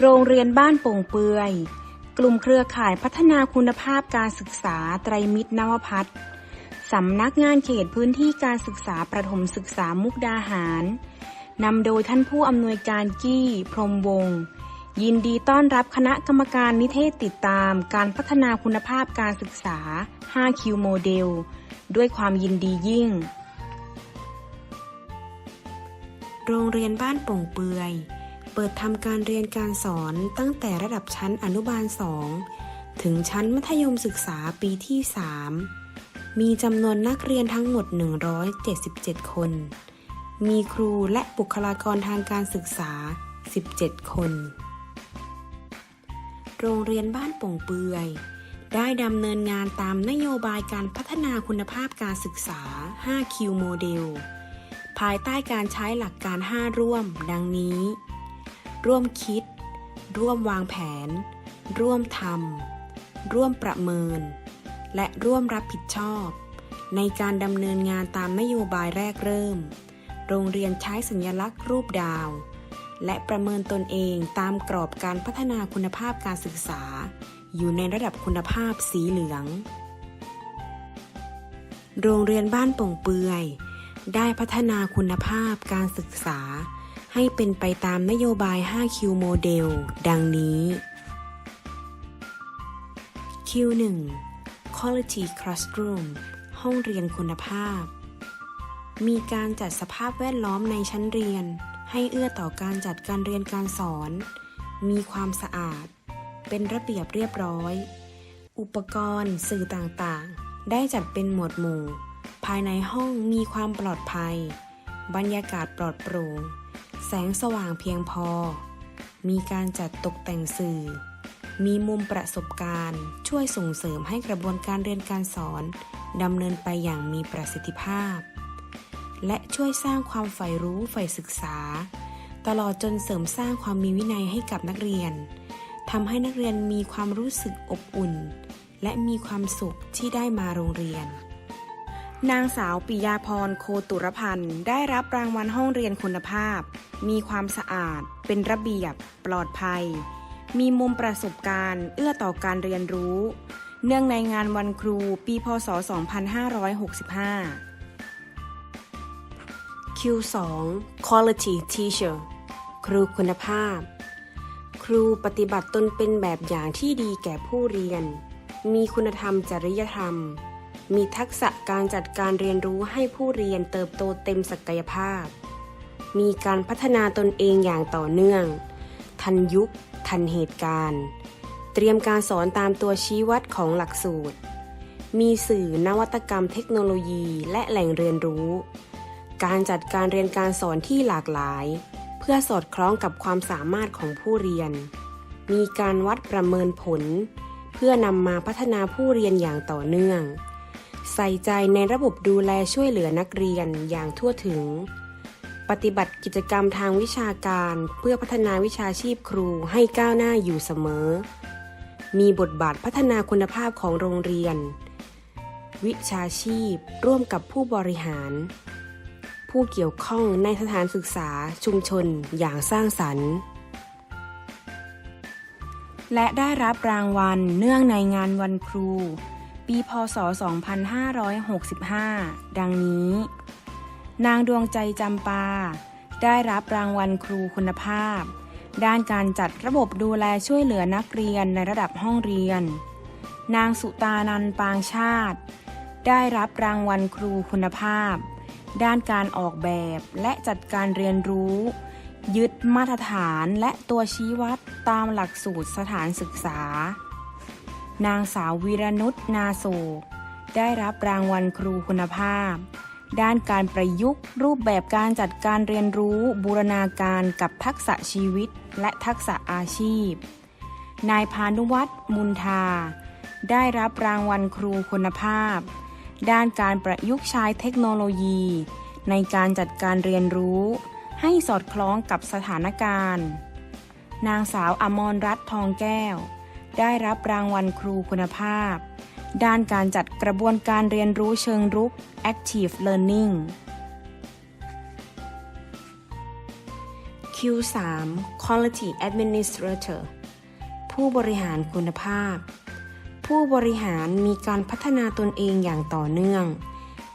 โรงเรียนบ้านโป่งเปือย กลุ่มเครือข่ายพัฒนาคุณภาพการศึกษาไตรมิตรนวพัฒน์สำนักงานเขตพื้นที่การศึกษาประถมศึกษามุกดาหาร นำโดยท่านผู้อำนวยการกี้ พรมวงศ์ยินดีต้อนรับคณะกรรมการนิเทศติดตามการพัฒนาคุณภาพการศึกษา 5Q โมเดล ด้วยความยินดียิ่ง โรงเรียนบ้านโป่งเปือย เปิดทำการเรียนการสอนตั้งแต่ระดับชั้นอนุบาล 2 ถึงชั้นมัธยมศึกษาปีที่ 3 มีจำนวนนักเรียนทั้งหมด 177 คน มีครูและบุคลากรทางการศึกษา 17 คน โรงเรียนบ้านป่งเปือย ได้ดำเนินงานตามนโยบายการพัฒนาคุณภาพการศึกษา 5Q โมเดลภายใต้การใช้หลักการ 5 ร่วม ดังนี้ ร่วมคิด ร่วมวางแผน ร่วมทำร่วมประเมิน และร่วมรับผิดชอบ ในการดำเนินงานตามนโยบายแรกเริ่ม โรงเรียนใช้สัญลักษณ์รูปดาว และประเมินตนเองตามกรอบการพัฒนาคุณภาพการศึกษา อยู่ในระดับคุณภาพสีเหลือง โรงเรียนบ้านโป่งเปือยได้พัฒนาคุณภาพการศึกษา ให้เป็นไปตามนโยบาย 5Q โมเดล ดังนี้ Q1 Quality Classroom ห้องเรียนคุณภาพ มีการจัดสภาพแวดล้อมในชั้นเรียน ให้เอื้อต่อการจัดการเรียนการสอน มีความสะอาด เป็นระเบียบเรียบร้อย อุปกรณ์สื่อต่างๆ ได้จัดเป็นหมวดหมู่ ภายในห้องมีความปลอดภัย บรรยากาศปลอดโปร่ง แสงสว่างเพียงพอ มีการจัดตกแต่งสื่อ มีมุมประสบการณ์ ช่วยส่งเสริมให้กระบวนการเรียนการสอนดำเนินไปอย่างมีประสิทธิภาพ และช่วยสร้างความใฝ่รู้ใฝ่ศึกษา ตลอดจนเสริมสร้างความมีวินัยให้กับนักเรียนทำให้นักเรียนมีความรู้สึกอบอุ่น และมีความสุขที่ได้มาโรงเรียน นางสาวปิยาพรโคตุรพันธ์ได้รับรางวัลห้องเรียนคุณภาพ มีความสะอาด เป็นระเบียบ ปลอดภัย มีมุมประสบการณ์ เอื้อต่อการเรียนรู้ เนื่องในงานวันครูปีพศ 2565 Q2 Quality Teacher ครูคุณภาพ ครูปฏิบัติตนเป็นแบบอย่างที่ดีแก่ผู้เรียน มีคุณธรรมจริยธรรม มีทักษะการจัดการเรียนรู้ให้ผู้เรียนเติบโตเต็มศักยภาพ มีการพัฒนาตนเองอย่างต่อเนื่อง ทันยุค ทันเหตุการณ์ เตรียมการสอนตามตัวชี้วัดของหลักสูตร มีสื่อนวัตกรรมเทคโนโลยีและแหล่งเรียนรู้ การจัดการเรียนการสอนที่หลากหลาย เพื่อสอดคล้องกับความสามารถของผู้เรียน มีการวัดประเมินผล เพื่อนำมาพัฒนาผู้เรียนอย่างต่อเนื่อง ใส่ใจในระบบดูแลช่วยเหลือนักเรียนอย่างทั่วถึง ปฏิบัติกิจกรรมทางวิชาการเพื่อพัฒนาวิชาชีพครูให้ก้าวหน้าอยู่เสมอ มีบทบาทพัฒนาคุณภาพของโรงเรียน วิชาชีพร่วมกับผู้บริหาร ผู้เกี่ยวข้องในสถานศึกษาชุมชนอย่างสร้างสรรค์ และได้รับรางวัลเนื่องในงานวันครู ปีพศ 2565 ดังนี้ นางดวงใจจำปา ได้รับรางวัลครูคุณภาพ ด้านการจัดระบบดูแลช่วยเหลือนักเรียนในระดับห้องเรียน นางสุตานันปางชาติ ได้รับรางวัลครูคุณภาพ ด้านการออกแบบและจัดการเรียนรู้ ยึดมาตรฐานและตัวชี้วัดตามหลักสูตรสถานศึกษา นางสาววีรนุชนาโศกได้รับรางวัลครูคุณภาพ ด้านการประยุกต์ รูปแบบการจัดการเรียนรู้ บูรณาการกับทักษะชีวิต และทักษะอาชีพ นายพานุวัฒน์มุนทา ได้รับรางวัลครูคุณภาพ ด้านการประยุกต์ใช้เทคโนโลยี ในการจัดการเรียนรู้ ให้สอดคล้องกับสถานการณ์ นางสาวอมรรัตน์ทองแก้ว ได้รับรางวัลครูคุณภาพ ด้านการจัดกระบวนการเรียนรู้เชิงรุก Active Learning Q3 Quality Administrator ผู้บริหารคุณภาพ ผู้บริหารมีการพัฒนาตนเองอย่างต่อเนื่อง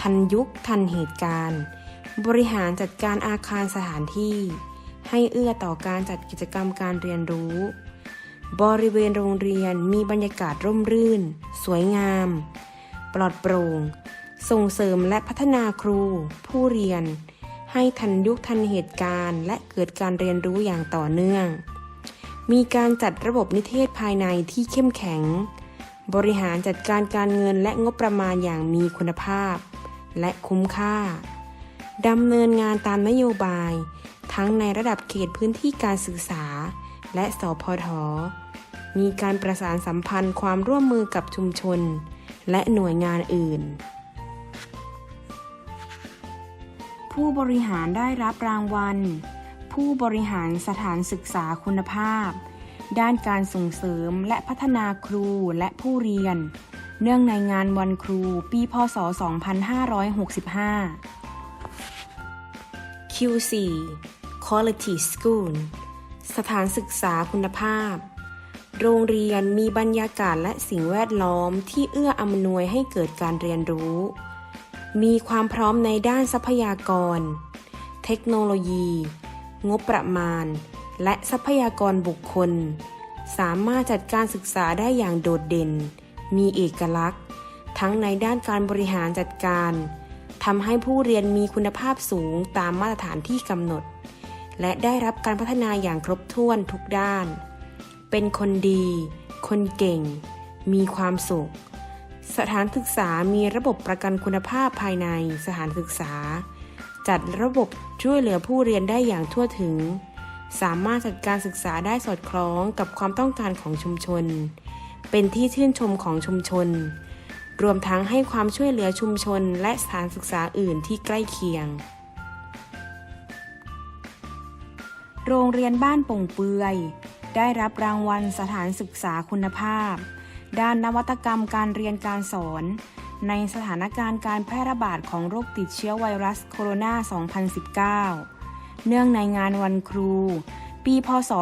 ทันยุคทันเหตุการณ์ บริหารจัดการอาคารสถานที่ ให้เอื้อต่อการจัดกิจกรรมการเรียนรู้ บริเวณโรงเรียนมีบรรยากาศร่มรื่น สวยงาม ปลอดโปร่ง ส่งเสริมและพัฒนาครู ผู้เรียน ให้ทันยุคทันเหตุการณ์ และเกิดการเรียนรู้อย่างต่อเนื่อง มีการจัดระบบนิเทศภายในที่เข้มแข็ง บริหารจัดการการเงินและงบประมาณอย่างมีคุณภาพ และคุ้มค่าดำเนินงานตามนโยบาย ทั้งในระดับเขตพื้นที่การศึกษา และสพทมีการประสานสัมพันธ์ความร่วมมือกับชุมชน และหน่วยงานอื่น ผู้บริหารได้รับรางวัล ผู้บริหารสถานศึกษาคุณภาพ ด้านการส่งเสริมและพัฒนาครูและผู้เรียน เนื่องในงานวันครูปีพศ 2565 Q4 Quality School สถานศึกษาคุณภาพ โรงเรียนมีบรรยากาศและสิ่งแวดล้อมที่เอื้ออำนวยให้เกิดการเรียนรู้ มีความพร้อมในด้านทรัพยากร เทคโนโลยี งบประมาณ และทรัพยากรบุคคล สามารถจัดการศึกษาได้อย่างโดดเด่น มีเอกลักษณ์ ทั้งในด้านการบริหารจัดการทำให้ผู้เรียนมีคุณภาพสูงตามมาตรฐานที่กำหนด และได้รับการพัฒนาอย่างครบถ้วนทุกด้าน เป็นคนดี คนเก่ง มีความสุข สถานศึกษามีระบบประกันคุณภาพภายในสถานศึกษา จัดระบบช่วยเหลือผู้เรียนได้อย่างทั่วถึง สามารถจัดการศึกษาได้สอดคล้องกับความต้องการของชุมชน เป็นที่ชื่นชมของชุมชน รวมทั้งให้ความช่วยเหลือชุมชนและสถานศึกษาอื่นที่ใกล้เคียง โรงเรียนบ้านป่งเปือย ได้รับรางวัลสถานศึกษาคุณภาพ ด้านนวัตกรรมการเรียนการสอน ในสถานการณ์การแพร่ระบาดของโรคติดเชื้อไวรัสโคโรนา 2019 เนื่องในงานวันครู ปีพศ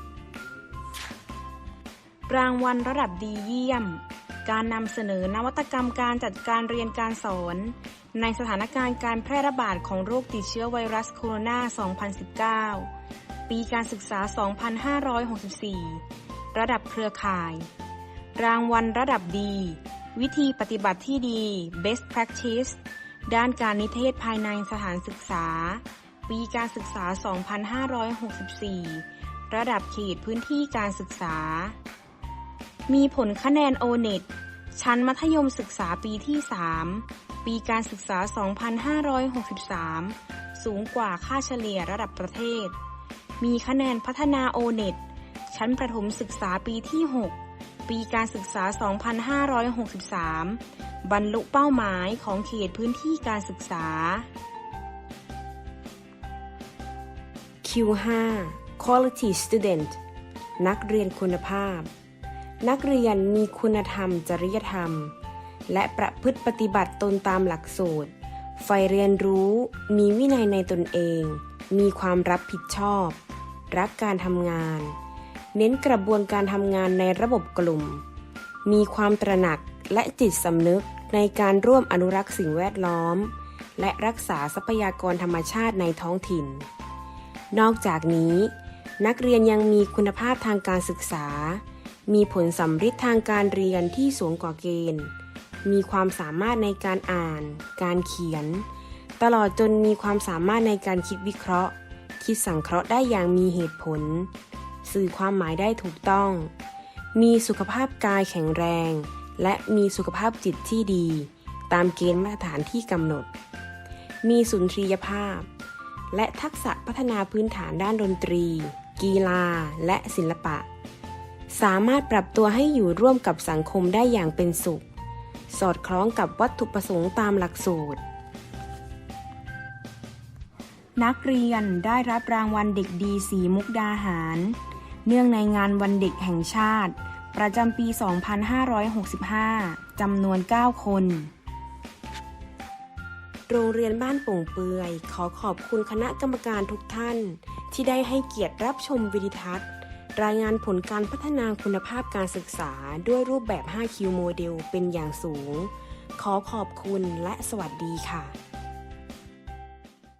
2565 รางวัลระดับดีเยี่ยม การนำเสนอนวัตกรรมการจัดการเรียนการสอน ในสถานการณ์การแพร่ระบาดของโรคติดเชื้อไวรัสโคโรนา 2019 ปีการศึกษา 2564 ระดับเครือข่าย รางวัลระดับดี วิธีปฏิบัติที่ดี best practice ด้านการนิเทศภายในสถานศึกษา ปีการศึกษา 2564 ระดับเขตพื้นที่การศึกษา มีผลคะแนน O-NET ชั้นมัธยมศึกษาปีที่ 3 ปีการศึกษา 2563 สูงกว่าค่าเฉลี่ยระดับประเทศ มีคะแนนพัฒนา O-NET ชั้นประถมศึกษาปีที่ 6 ปีการศึกษา 2563 บรรลุเป้าหมายของเขตพื้นที่การศึกษา Q5 Quality Student นักเรียนคุณภาพ นักเรียนมีคุณธรรม จริยธรรม และประพฤติปฏิบัติตนตามหลักสูตรใฝ่เรียนรู้ มีวินัยในตนเอง มีความรับผิดชอบ รักการทำงาน เน้นกระบวนการทำงานในระบบกลุ่ม มีความตระหนักและจิตสำนึกในการร่วมอนุรักษ์สิ่งแวดล้อม และรักษาทรัพยากรธรรมชาติในท้องถิ่น นอกจากนี้ นักเรียนยังมีคุณภาพทางการศึกษา มีผลสัมฤทธิ์ทางการเรียนที่สูงกว่าเกณฑ์ มีความสามารถในการอ่าน การเขียน ตลอดจนมีความสามารถในการคิดวิเคราะห์ คิดสังเคราะห์ได้อย่างมีเหตุผล สื่อความหมายได้ถูกต้อง มีสุขภาพกายแข็งแรง และมีสุขภาพจิตที่ดี ตามเกณฑ์มาตรฐานที่กำหนด มีสุนทรียภาพ และทักษะพัฒนาพื้นฐานด้านดนตรี กีฬา และศิลปะ สามารถปรับตัวให้อยู่ร่วมกับสังคมได้อย่างเป็นสุข สอดคล้องกับวัตถุประสงค์ตามหลักสูตร นักเรียนได้รับรางวัลเด็กดีสีมุกดาหาร เนื่องในงานวันเด็กแห่งชาติ ประจำปี 2565 จำนวน 9 คน โรงเรียนบ้านป่งเปือย ขอขอบคุณคณะกรรมการทุกท่าน ที่ได้ให้เกียรติรับชมวิดีทัศน์ รายงานผลการพัฒนาคุณภาพการศึกษาด้วยรูปแบบ 5Q โมเดลเป็นอย่างสูง ขอขอบคุณและสวัสดีค่ะ